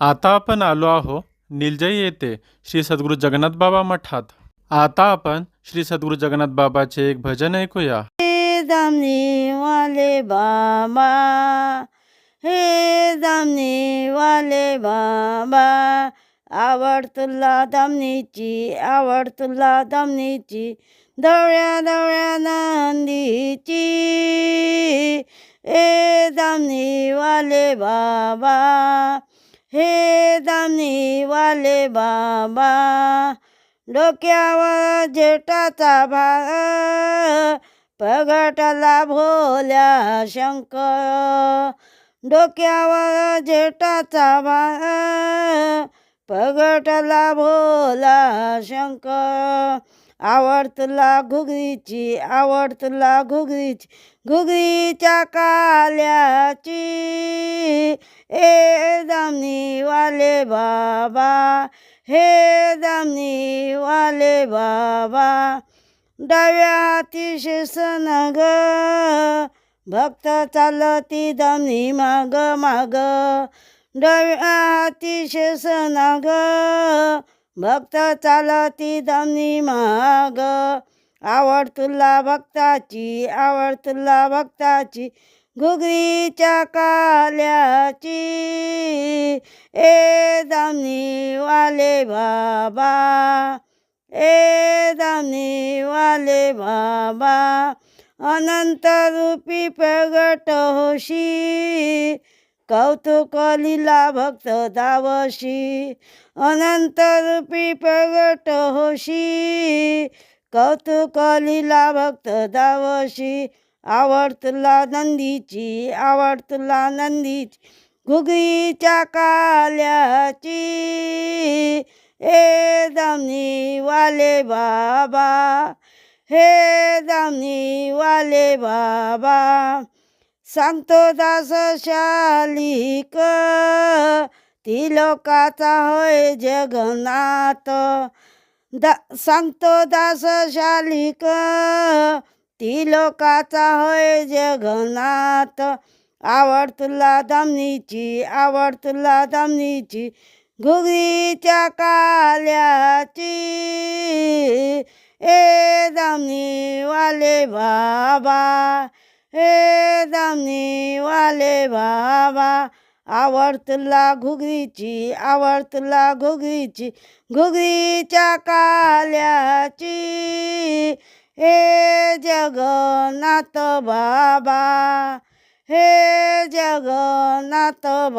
आता आपण आलो आहो निलजई येथे श्री सद्गुरू जगन्नाथ बाबा मठात. आता आपण श्री सद्गुरू जगन्नाथ बाबाचे एक भजन ऐकूया. हे दामनी वाले बाबा हे दामनी वाले बाबा आवड तुला दामनीची आवड तुला दामनीची दवळ्या दवळ्या नंदीची. ए दामनी वाले बाबा हे वाले बाबा डोक्यावर जेटाचा भाग पगटला भोल्या शंकर. डोक्यावर जेटाचा भाग पगटला भोला शंकर. आवड तुला घुगरीची आवड तुला घुगरीची घुगरीच्या काल्याची हे दामनी वाले बाबा हे दामनी वाले बाबा डाव्या हाती शेसन ग भक्त चालती दमनी माग माग डाव्या हाती शेसन ग भक्त चालती दमनी माग आवड तुला भक्ताची आवड तुला भक्ताची घुगरीच्या काल्याची ए दामनी वाले बाबा ए दामनी वाले बाबा अनंत रूपी प्रगट होशी कौतुक लीला भक्त दावशी अनंत रूपी प्रगट होशी कौतुक लीला भक्त दावशी आवड तुला नंदीची आवड तुला नंदीची घुगीच्या काल्याची. हे दामनी वाले बाबा हे दामनी वाले बाबा. सांगतो दास शालिक ती लोकाचा होय जगन्नाथ. दा सांगतो दास शालिक ती लोकाचा होय जगन्नाथ. आवड तुला दामनीची आवड तुला घुगरीच्या काल्याची. ए दामनी वाले बाबा हे दामनी वाले बाबा. आवड तुला घुगरीची आवड तुला घुगरीची घुगरीच्या काल्याची. हे जगन्नाथ बाबा हे जगन्नाथ बा